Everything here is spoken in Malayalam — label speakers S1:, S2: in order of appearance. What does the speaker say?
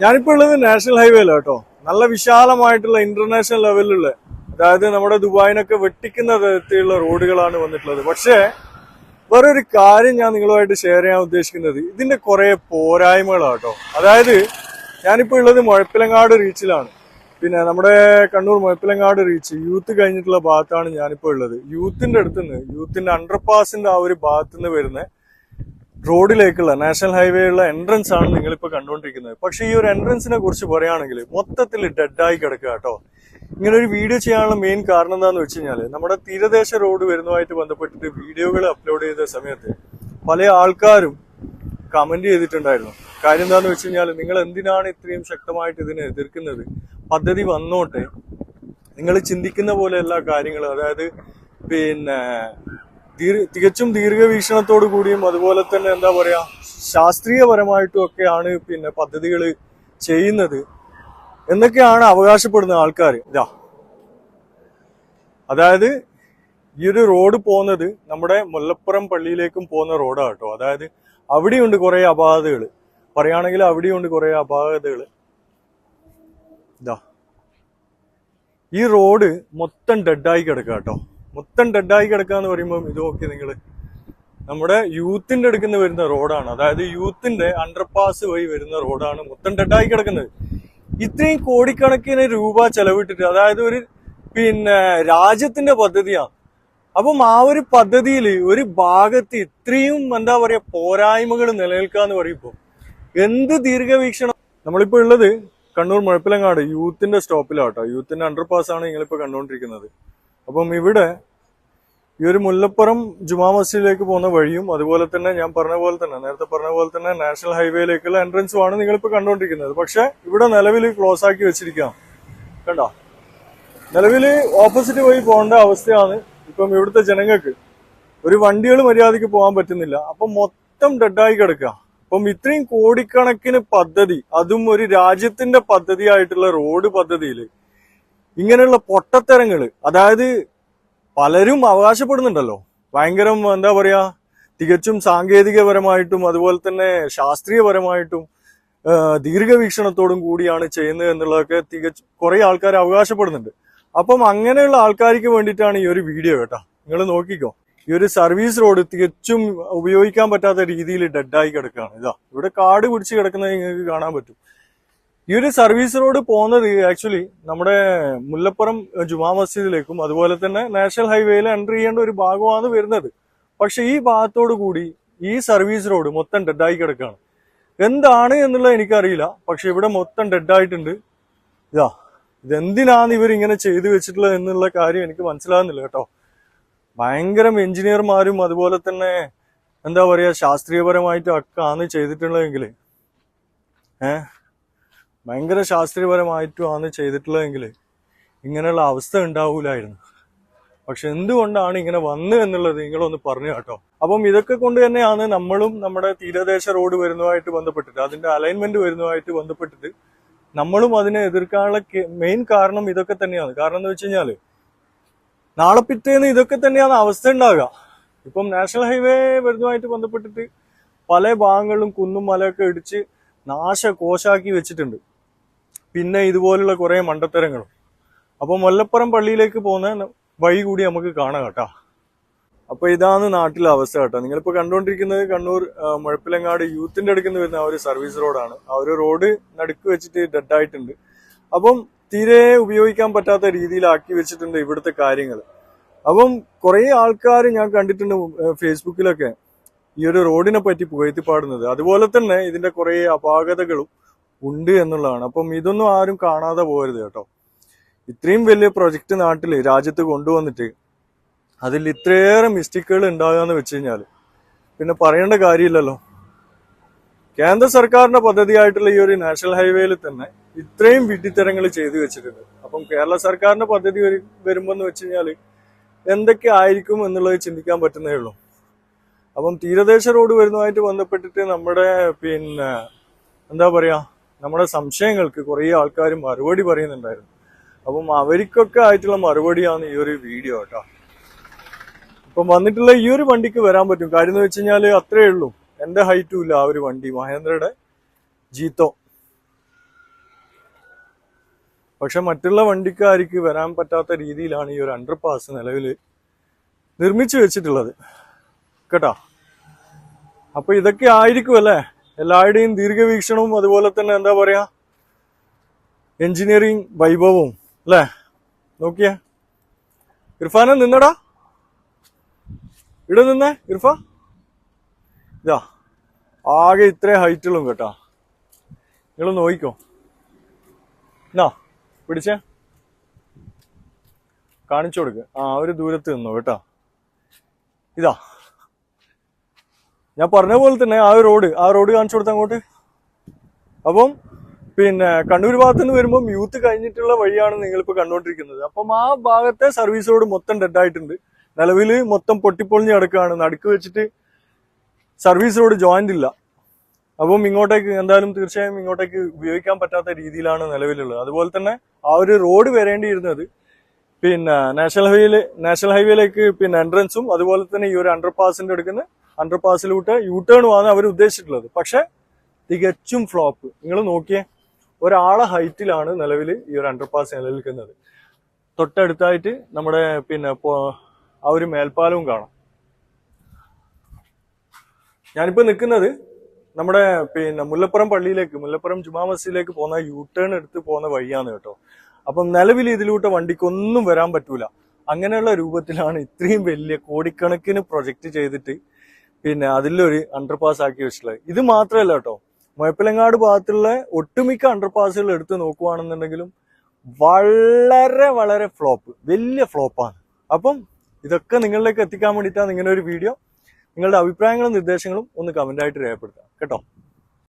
S1: ഞാനിപ്പോ ഉള്ളത് നാഷണൽ ഹൈവേയിലാണ് കേട്ടോ. നല്ല വിശാലമായിട്ടുള്ള ഇന്റർനാഷണൽ ലെവലിലുള്ള അതായത് നമ്മുടെ ദുബായിനൊക്കെ വെട്ടിക്കുന്ന തരത്തിലുള്ള റോഡുകളാണ് വന്നിട്ടുള്ളത്. പക്ഷേ വേറൊരു കാര്യം ഞാൻ നിങ്ങളുമായിട്ട് ഷെയർ ചെയ്യാൻ ഉദ്ദേശിക്കുന്നത് ഇതിന്റെ കുറെ പോരായ്മകളാണ് കേട്ടോ. അതായത് ഞാനിപ്പോ ഉള്ളത് മുഴപ്പിലങ്ങാട് റീച്ചിലാണ് പിന്നെ നമ്മുടെ കണ്ണൂർ മുഴപ്പിലങ്ങാട് റീച്ച് യൂത്ത് കഴിഞ്ഞിട്ടുള്ള ഭാഗത്താണ് ഞാനിപ്പോ ഉള്ളത്. യൂത്തിന്റെ അടുത്തുനിന്ന് യൂത്തിന്റെ അണ്ടർപാസിന്റെ ആ ഒരു ഭാഗത്തുനിന്ന് വരുന്ന റോഡിലേക്കുള്ള നാഷണൽ ഹൈവേയുള്ള എൻട്രൻസ് ആണ് നിങ്ങളിപ്പോൾ കണ്ടുകൊണ്ടിരിക്കുന്നത്. പക്ഷെ ഈ ഒരു എൻട്രൻസിനെ കുറിച്ച് പറയുകയാണെങ്കിൽ മൊത്തത്തിൽ ഡെഡായി കിടക്കുക കേട്ടോ. ഇങ്ങനെ ഒരു വീഡിയോ ചെയ്യാനുള്ള മെയിൻ കാരണം എന്താണെന്ന് വെച്ച് കഴിഞ്ഞാൽ നമ്മുടെ തീരദേശ റോഡ് വരുന്നതുമായിട്ട് ബന്ധപ്പെട്ടിട്ട് വീഡിയോകൾ അപ്ലോഡ് ചെയ്ത സമയത്ത് പല ആൾക്കാരും കമന്റ് ചെയ്തിട്ടുണ്ടായിരുന്നു. കാര്യം എന്താണെന്ന് വെച്ച് കഴിഞ്ഞാൽ നിങ്ങൾ എന്തിനാണ് ഇത്രയും ശക്തമായിട്ട് ഇതിനെ എതിർക്കുന്നത്? പദ്ധതി വന്നോട്ടെ. നിങ്ങൾ ചിന്തിക്കുന്ന പോലെയല്ല കാര്യങ്ങൾ അതായത് പിന്നെ തികച്ചും ദീർഘവീക്ഷണത്തോടു കൂടിയും അതുപോലെ തന്നെ എന്താ പറയാ ശാസ്ത്രീയപരമായിട്ടും ഒക്കെയാണ് പിന്നെ പദ്ധതികൾ ചെയ്യുന്നത്. എന്നൊക്കെയാണ് അവകാശപ്പെടുന്ന ആൾക്കാർ. ഇതാ. അതായത് ഈ ഒരു റോഡ് പോകുന്നത് നമ്മുടെ മുല്ലപ്പുറം പള്ളിയിലേക്കും പോകുന്ന റോഡാണ് കേട്ടോ. അതായത് അവിടെയുണ്ട് കുറെ അപാകതകൾ. പറയുകയാണെങ്കിൽ അവിടെയുണ്ട് കുറെ അപാകതകൾ. ഇതാ. ഈ റോഡ് മൊത്തം ഡെഡായി കിടക്കുക കേട്ടോ. മൊത്തം ഡെഡായി കിടക്കുക എന്ന് പറയുമ്പോൾ ഇത് നോക്കി നിങ്ങൾ നമ്മുടെ യൂത്തിന്റെ അടുക്കുന്ന വരുന്ന റോഡാണ്. അതായത് യൂത്തിന്റെ അണ്ടർപാസ് വഴി വരുന്ന റോഡാണ് മൊത്തം ഡെഡായി കിടക്കുന്നത്. ഇത്രയും കോടിക്കണക്കിന് രൂപ ചെലവിട്ടിട്ട് അതായത് ഒരു പിന്നെ രാജ്യത്തിന്റെ പദ്ധതിയാണ് അപ്പം ആ ഒരു പദ്ധതിയിൽ ഒരു ഭാഗത്ത് ഇത്രയും എന്താ പറയുക പോരായ്മകൾ നിലനിൽക്കുക എന്ന് പറയുമ്പോൾ എന്ത് ദീർഘവീക്ഷണം? നമ്മളിപ്പോൾ ഉള്ളത് കണ്ണൂർ മുഴപ്പിലങ്ങാട് യൂത്തിന്റെ സ്റ്റോപ്പിലാട്ടോ യൂത്തിന്റെ അണ്ടർപാസ് ആണ് നിങ്ങളിപ്പോൾ കണ്ടുകൊണ്ടിരിക്കുന്നത്. അപ്പം ഇവിടെ ഈ ഒരു മുല്ലപ്പുറം ജുമാ മസ്ജിദിലേക്ക് പോകുന്ന വഴിയും അതുപോലെ തന്നെ ഞാൻ പറഞ്ഞ പോലെ തന്നെ നേരത്തെ പറഞ്ഞ പോലെ തന്നെ നാഷണൽ ഹൈവേയിലേക്കുള്ള എൻട്രൻസും ആണ് നിങ്ങളിപ്പോൾ കണ്ടുകൊണ്ടിരിക്കുന്നത് പക്ഷെ ഇവിടെ നിലവിൽ ക്ലോസ് ആക്കി വെച്ചിരിക്കാം കണ്ടോ? നിലവിൽ ഓപ്പോസിറ്റ് പോയി പോകേണ്ട അവസ്ഥയാണ് ഇപ്പം ഇവിടുത്തെ ജനങ്ങൾക്ക്. ഒരു വണ്ടികൾ മര്യാദയ്ക്ക് പോകാൻ പറ്റുന്നില്ല. അപ്പം മൊത്തം ഡെഡായി കിടക്കുക. അപ്പം ഇത്രയും കോടിക്കണക്കിന് പദ്ധതി അതും ഒരു രാജ്യത്തിന്റെ പദ്ധതിയായിട്ടുള്ള റോഡ് പദ്ധതിയിൽ ഇങ്ങനെയുള്ള പൊട്ടത്തരങ്ങൾ അതായത് പലരും അവകാശപ്പെടുന്നുണ്ടല്ലോ. ഭയങ്കരം എന്താ പറയാ തികച്ചും സാങ്കേതികപരമായിട്ടും അതുപോലെ തന്നെ ശാസ്ത്രീയപരമായിട്ടും ദീർഘവീക്ഷണത്തോടും കൂടിയാണ് ചെയ്യുന്നത് എന്നുള്ളതൊക്കെ തികച്ചു കുറെ ആൾക്കാർ അവകാശപ്പെടുന്നുണ്ട്. അപ്പം അങ്ങനെയുള്ള ആൾക്കാർക്ക് വേണ്ടിയിട്ടാണ് ഈ ഒരു വീഡിയോ കേട്ടോ. നിങ്ങൾ നോക്കിക്കോ. ഈ ഒരു സർവീസ് റോഡ് തികച്ചും ഉപയോഗിക്കാൻ പറ്റാത്ത രീതിയിൽ ഡെഡായി കിടക്കുകയാണ്. ഇതാ ഇവിടെ കാട് പിടിച്ച് കിടക്കുന്നത് നിങ്ങൾക്ക് കാണാൻ പറ്റും. ഈ ഒരു സർവീസ് റോഡ് പോകുന്നത് ആക്ച്വലി നമ്മുടെ മുല്ലപ്പുറം ജുമാ മസ്ജിദിലേക്കും അതുപോലെ തന്നെ നാഷണൽ ഹൈവേയിൽ എന്റർ ചെയ്യേണ്ട ഒരു ഭാഗമാണ് വരുന്നത്. പക്ഷെ ഈ ഭാഗത്തോടു കൂടി ഈ സർവീസ് റോഡ് മൊത്തം ഡെഡായി കിടക്കുകയാണ്. എന്താണ് എന്നുള്ളത് എനിക്കറിയില്ല. പക്ഷെ ഇവിടെ മൊത്തം ഡെഡായിട്ടുണ്ട് ഇതാ ഇതെന്തിനാണ് ഇവരിങ്ങനെ ചെയ്തു വെച്ചിട്ടുള്ളത് എന്നുള്ള കാര്യം എനിക്ക് മനസ്സിലാകുന്നില്ല കേട്ടോ. ഭയങ്കരം എഞ്ചിനീയർമാരും അതുപോലെ തന്നെ എന്താ പറയുക ശാസ്ത്രീയപരമായിട്ടും ഒക്കെ ആണ് ചെയ്തിട്ടുള്ളതെങ്കിൽ ഏഹ് ഭയങ്കര ശാസ്ത്രീയപരമായിട്ടും ആണ് ചെയ്തിട്ടുള്ളതെങ്കിൽ ഇങ്ങനെയുള്ള അവസ്ഥ ഉണ്ടാവൂലായിരുന്നു. പക്ഷെ എന്തുകൊണ്ടാണ് ഇങ്ങനെ വന്നു എന്നുള്ളത് നിങ്ങളൊന്ന് പറഞ്ഞു കേട്ടോ. അപ്പം ഇതൊക്കെ കൊണ്ട് തന്നെയാണ് നമ്മളും നമ്മുടെ തീരദേശ റോഡ് വരുന്നതുമായിട്ട് ബന്ധപ്പെട്ടിട്ട് അതിന്റെ അലൈൻമെന്റ് വരുന്നതുമായിട്ട് ബന്ധപ്പെട്ടിട്ട് നമ്മളും അതിനെ എതിർക്കാനുള്ള മെയിൻ കാരണം ഇതൊക്കെ തന്നെയാണ്. കാരണം എന്ന് വെച്ച് കഴിഞ്ഞാൽ നാളെ പിറ്റേന്ന് ഇതൊക്കെ തന്നെയാണ് അവസ്ഥ ഉണ്ടാകുക ഇപ്പം നാഷണൽ ഹൈവേ വരുന്നതുമായിട്ട് ബന്ധപ്പെട്ടിട്ട് പല ഭാഗങ്ങളിലും കുന്നും മലയൊക്കെ ഇടിച്ച് നാശ കോശാക്കി വെച്ചിട്ടുണ്ട്. പിന്നെ ഇതുപോലുള്ള കുറെ മണ്ടത്തരങ്ങളും. അപ്പൊ മുല്ലപ്പുറം പള്ളിയിലേക്ക് പോകുന്ന വഴി കൂടി നമുക്ക് കാണാം കേട്ടോ. അപ്പൊ ഇതാണ് നാട്ടിലെ അവസ്ഥ കേട്ടോ. നിങ്ങളിപ്പോ കണ്ടുകൊണ്ടിരിക്കുന്നത് കണ്ണൂർ മുഴപ്പിലങ്ങാട് യൂത്തിന്റെ നിന്ന് വരുന്ന ആ ഒരു സർവീസ് റോഡാണ്. ആ ഒരു റോഡ് നടുക്ക് വെച്ചിട്ട് ഡെഡ് ആയിട്ടുണ്ട്. അപ്പം തീരെ ഉപയോഗിക്കാൻ പറ്റാത്ത രീതിയിലാക്കി വെച്ചിട്ടുണ്ട് ഇവിടുത്തെ കാര്യങ്ങൾ അപ്പം കുറെ ആൾക്കാർ ഞാൻ കണ്ടിട്ടുണ്ട് ഫേസ്ബുക്കിലൊക്കെ ഈ ഒരു റോഡിനെ പറ്റി പുകഴ്ത്തിപ്പാടുന്നത് അതുപോലെ തന്നെ ഇതിന്റെ കുറെ അപാകതകളും ഉണ്ട് എന്നുള്ളതാണ്. അപ്പം ഇതൊന്നും ആരും കാണാതെ പോകരുത് കേട്ടോ. ഇത്രയും വലിയ പ്രൊജക്ട് നാട്ടിൽ രാജ്യത്ത് കൊണ്ടുവന്നിട്ട് അതിൽ ഇത്രയേറെ മിസ്റ്റേക്കുകൾ ഉണ്ടാകുക എന്ന് വെച്ച് കഴിഞ്ഞാൽ പിന്നെ പറയേണ്ട കാര്യമില്ലല്ലോ. കേന്ദ്ര സർക്കാരിന്റെ പദ്ധതിയായിട്ടുള്ള ഈ ഒരു നാഷണൽ ഹൈവേയിൽ തന്നെ ഇത്രയും വിഡ്ഢിത്തരങ്ങൾ ചെയ്തു വെച്ചിട്ടുണ്ട്. അപ്പം കേരള സർക്കാരിന്റെ പദ്ധതി വരു- വരുമ്പോ എന്ന് വെച്ച് കഴിഞ്ഞാൽ എന്തൊക്കെ ആയിരിക്കും എന്നുള്ളത് ചിന്തിക്കാൻ പറ്റുന്നേ ഉള്ളൂ. അപ്പം തീരദേശ റോഡ് വരുന്നതുമായിട്ട് ബന്ധപ്പെട്ടിട്ട് നമ്മുടെ പിന്നെ എന്താ പറയാ നമ്മുടെ സംശയങ്ങൾക്ക് കുറേ ആൾക്കാർ മറുപടി പറയുന്നുണ്ടായിരുന്നു. അപ്പം അവർക്കൊക്കെ ആയിട്ടുള്ള മറുപടിയാണ് ഈ ഒരു വീഡിയോ കേട്ടോ. ഇപ്പം വന്നിട്ടുള്ള ഈ ഒരു വണ്ടിക്ക് വരാൻ പറ്റും. കാര്യം എന്ന് വെച്ച് കഴിഞ്ഞാൽ അത്രേ ഉള്ളൂ. എന്റെ ഹൈറ്റും ഇല്ല ആ ഒരു വണ്ടി. മഹേന്ദ്രയുടെ ജീത്തോ. പക്ഷെ മറ്റുള്ള വണ്ടിക്കാർക്ക് വരാൻ പറ്റാത്ത രീതിയിലാണ് ഈ ഒരു അണ്ടർ പാസ് നിലവിൽ നിർമ്മിച്ചു വെച്ചിട്ടുള്ളത്. കേട്ടോ? അപ്പൊ ഇതൊക്കെ ആയിരിക്കും അല്ലേ? എല്ലാവരുടെയും ദീർഘവീക്ഷണവും അതുപോലെ തന്നെ എന്താ പറയാ എഞ്ചിനീയറിംഗ് വൈഭവവും അല്ലേ? നോക്കിയേ. ഇർഫാനെ നിന്നടാ. ഇവിടെ നിന്നേ ഇർഫാ. ഇതാ ആകെ ഇത്രേ ഹൈറ്റുള്ളും കേട്ടോ. നിങ്ങൾ നോക്കിക്കോ എന്നാ പിടിച്ചേ. കാണിച്ചു കൊടുക്ക്. ആ ഒരു ദൂരത്ത് നിന്നോ കേട്ടോ. ഇതാ ഞാൻ പറഞ്ഞ പോലെ തന്നെ ആ റോഡ് ആ റോഡ് കാണിച്ചു കൊടുത്ത അങ്ങോട്ട്. അപ്പം പിന്നെ കണ്ണൂർ ഭാഗത്ത് നിന്ന് വരുമ്പോൾ യൂത്ത് കഴിഞ്ഞിട്ടുള്ള വഴിയാണ് നിങ്ങളിപ്പോൾ കണ്ടുകൊണ്ടിരിക്കുന്നത് അപ്പം ആ ഭാഗത്തെ സർവീസ് റോഡ് മൊത്തം ഡെഡ് ആയിട്ടുണ്ട്. നിലവിൽ മൊത്തം പൊട്ടിപ്പൊളിഞ്ഞ് കിടക്കുകയാണ്. നടുക്ക് വെച്ചിട്ട് സർവീസ് റോഡ് ജോയിന്റ് ഇല്ല. അപ്പം ഇങ്ങോട്ടേക്ക് എന്തായാലും തീർച്ചയായും ഇങ്ങോട്ടേക്ക് ഉപയോഗിക്കാൻ പറ്റാത്ത രീതിയിലാണ് നിലവിലുള്ളത്. അതുപോലെ തന്നെ ആ ഒരു റോഡ് വരേണ്ടിയിരുന്നത് പിന്നെ നാഷണൽ ഹൈവേയിൽ നാഷണൽ ഹൈവേയിലേക്ക് പിന്നെ എൻട്രൻസും അതുപോലെ തന്നെ ഈ ഒരു അണ്ടർ പാസിന്റെ എടുക്കുന്ന അണ്ടർ പാസിലൂട്ട് യു ടേണും അവർ ഉദ്ദേശിച്ചിട്ടുള്ളത്. പക്ഷെ തികച്ചും ഫ്ലോപ്പ് നിങ്ങൾ നോക്കിയേ ഒരാളെ ഹൈറ്റിലാണ് നിലവിൽ ഈ ഒരു അണ്ടർ പാസ് നിലനിൽക്കുന്നത് തൊട്ടടുത്തായിട്ട് നമ്മുടെ പിന്നെ ആ ഒരു മേൽപ്പാലവും കാണാം. ഞാനിപ്പോൾ നിൽക്കുന്നത് നമ്മുടെ പിന്നെ മുല്ലപ്പുറം പള്ളിയിലേക്ക് മുല്ലപ്പുറം ജുമാ മസ്ജിദിലേക്ക് പോകുന്ന യൂ ടേൺ എടുത്ത് പോകുന്ന വഴിയാണ് കേട്ടോ. അപ്പം നിലവിൽ ഇതിലൂട്ട് വണ്ടിക്കൊന്നും വരാൻ പറ്റൂല. അങ്ങനെയുള്ള രൂപത്തിലാണ് ഇത്രയും വലിയ കോടിക്കണക്കിന് പ്രൊജക്റ്റ് ചെയ്തിട്ട് പിന്നെ അതിലൊരു അണ്ടർപാസ് ആക്കി വെച്ചിട്ടുള്ളത് ഇത് മാത്രമല്ല കേട്ടോ. മുഴപ്പിലങ്ങാട് ഭാഗത്തുള്ള ഒട്ടുമിക്ക അണ്ടർപാസുകൾ എടുത്ത് നോക്കുവാണെന്നുണ്ടെങ്കിലും വളരെ വളരെ ഫ്ലോപ്പ് വലിയ ഫ്ലോപ്പാണ് അപ്പം ഇതൊക്കെ നിങ്ങളിലേക്ക് എത്തിക്കാൻ വേണ്ടിയിട്ടാണ് ഇങ്ങനെ ഒരു വീഡിയോ നിങ്ങളുടെ അഭിപ്രായങ്ങളും നിർദ്ദേശങ്ങളും ഒന്ന് കമന്റായിട്ട് രേഖപ്പെടുത്താം കേട്ടോ?